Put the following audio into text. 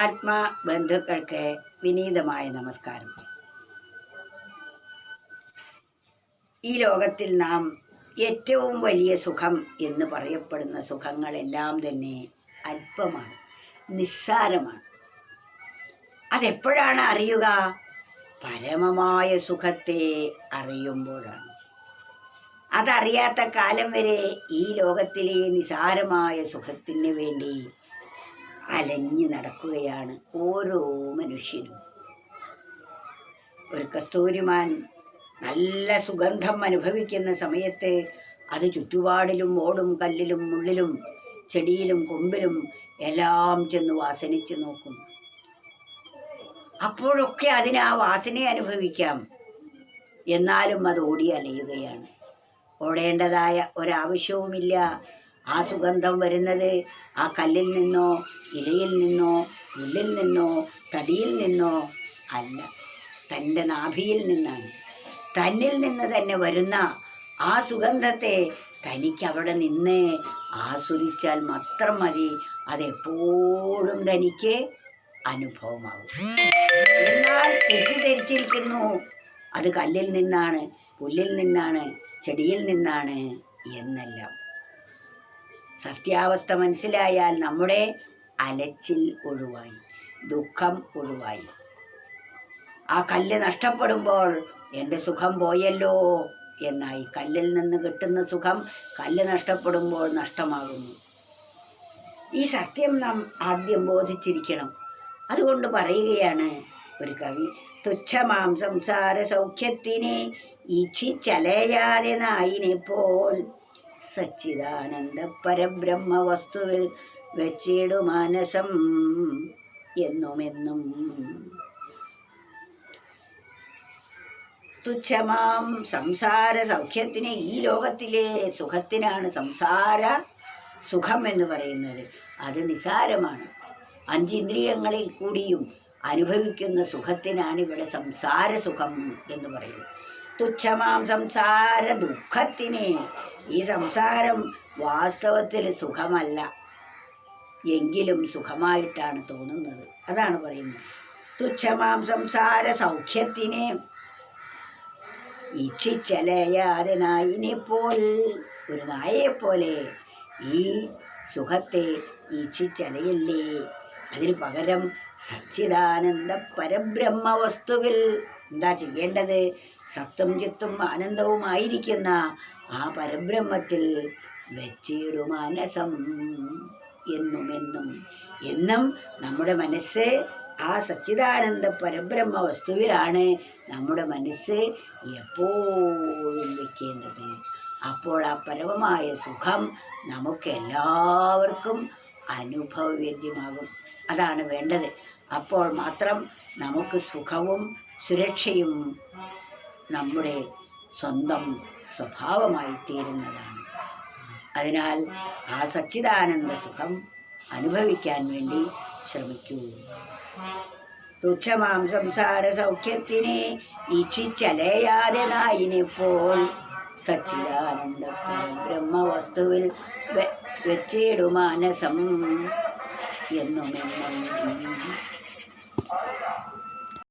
ആത്മാ ബന്ധുക്കൾക്ക് വിനീതമായ നമസ്കാരം. ഈ ലോകത്തിൽ നാം ഏറ്റവും വലിയ സുഖം എന്ന് പറയപ്പെടുന്ന സുഖങ്ങളെല്ലാം തന്നെ അല്പമാണ് നിസ്സാരമാണ്. അതെപ്പോഴാണ് അറിയുക? പരമമായ സുഖത്തെ അറിയുമ്പോഴാണ്. അതറിയാത്ത കാലം വരെ ഈ ലോകത്തിലെ നിസാരമായ സുഖത്തിന് വേണ്ടി അലഞ്ഞു നടക്കുകയാണ് ഓരോ മനുഷ്യനും ഒരു കസ്തൂരിമാൻ നല്ല സുഗന്ധം അനുഭവിക്കുന്ന സമയത്ത് അത് ചുറ്റുപാടിലും ഓടും കല്ലിലും മുള്ളിലും ചെടിയിലും കൊമ്പിലും എല്ലാം ചെന്ന് വാസനിച്ച് നോക്കും. അപ്പോഴൊക്കെ അതിന് ആ വാസനയെ അനുഭവിക്കാം. എന്നാലും അത് ഓടി അലയുകയാണ്. ഓടേണ്ടതായ ഒരാവശ്യവുമില്ല. ആ സുഗന്ധം വരുന്നത് ആ കല്ലിൽ നിന്നോ ഇലയിൽ നിന്നോ പുല്ലിൽ നിന്നോ തടിയിൽ നിന്നോ അല്ല തന്റെ നാഭിയിൽ നിന്നാണ്. തന്നിൽ നിന്ന് തന്നെ വരുന്ന ആ സുഗന്ധത്തെ തനിക്ക് അവിടെ നിന്ന് ആസ്വദിച്ചാൽ മാത്രം മതി. അതെപ്പോഴും തനിക്ക് അനുഭവമാകും എന്നാൽ തെറ്റിദ്ധരിച്ചിരിക്കുന്നു. അത് കല്ലിൽ നിന്നാണ് പുല്ലിൽ നിന്നാണ് ചെടിയിൽ നിന്നാണ് എന്നെല്ലാം. സത്യാവസ്ഥ മനസ്സിലായാൽ നമ്മുടെ അലച്ചിൽ ഒഴിവായി ദുഃഖം ഒഴിവായി. ആ കല്ല് നഷ്ടപ്പെടുമ്പോൾ എന്റെ സുഖം പോയല്ലോ എന്നായി. കല്ലിൽ നിന്ന് കിട്ടുന്ന സുഖം കല്ല് നഷ്ടപ്പെടുമ്പോൾ നഷ്ടമാകുന്നു. ഈ സത്യം നാം ആദ്യം ബോധിച്ചിരിക്കണം. അതുകൊണ്ട് പറയുകയാണ് ഒരു കവി തുച്ഛമാം സംസാര സൗഖ്യത്തിനെ ഇച്ഛിച്ചലയാതെ നായിനെ പോൽ സച്ചിദാനന്ദ പരബ്രഹ്മ വസ്തുവിൽ വെച്ചിടു മാനസം എന്നുമെന്നും. തുച്ഛമാം സംസാര സൗഖ്യത്തിന് ഈ ലോകത്തിലെ സുഖത്തിനാണ് സംസാര സുഖം എന്ന് പറയുന്നത്. അത് നിസാരമാണ്. അഞ്ചിന്ദ്രിയങ്ങളിൽ കൂടിയും അനുഭവിക്കുന്ന സുഖത്തിനാണ് ഇവിടെ സംസാര സുഖം എന്ന് പറയുന്നത്. തുച്ഛമാം സംസാര ദുഃഖത്തിന്. ഈ സംസാരം വാസ്തവത്തിൽ സുഖമല്ല. എങ്കിലും സുഖമായിട്ടാണ് തോന്നുന്നത്. അതാണ് പറയുന്നത്. തുച്ഛമാം സംസാര സൗഖ്യത്തിന് ഇച്ഛിച്ചലയാതെ പോൽ ഒരു നായയെപ്പോലെ ഈ സുഖത്തെ ഇച്ഛിച്ചലയല്ലേ? അതിന് പകരം സച്ചിദാനന്ദ പരബ്രഹ്മ വസ്തുവിൽ എന്താ ചെയ്യേണ്ടത്? സത്വം ചിത്തും ആനന്ദവുമായിരിക്കുന്ന ആ പരബ്രഹ്മത്തിൽ വെച്ചിടു മനസം. എന്നുമെന്നും എന്നും നമ്മുടെ മനസ്സ് ആ സച്ചിദാനന്ദ പരബ്രഹ്മ വസ്തുവിലാണ് നമ്മുടെ മനസ്സ് എപ്പോഴും വയ്ക്കേണ്ടത് അപ്പോൾ ആ പരമമായ സുഖം നമുക്കെല്ലാവർക്കും അനുഭവവേദ്യമാകും. അതാണ് വേണ്ടത്. അപ്പോൾ മാത്രം നമുക്ക് സുഖവും സുരക്ഷയും നമ്മുടെ സ്വന്തം സ്വഭാവമായി തീരുന്നതാണ്. അതിനാൽ ആ സച്ചിദാനന്ദ സുഖം അനുഭവിക്കാൻ വേണ്ടി ശ്രമിക്കൂ. തുച്ഛമാം സംസാര സൗഖ്യത്തിനെ ഇച്ഛിച്ചലയാതെ നായിനെപ്പോൾ സച്ചിദാനന്ദ ബ്രഹ്മവസ്തുവിൽ വെച്ചിടു 热闹，忙忙。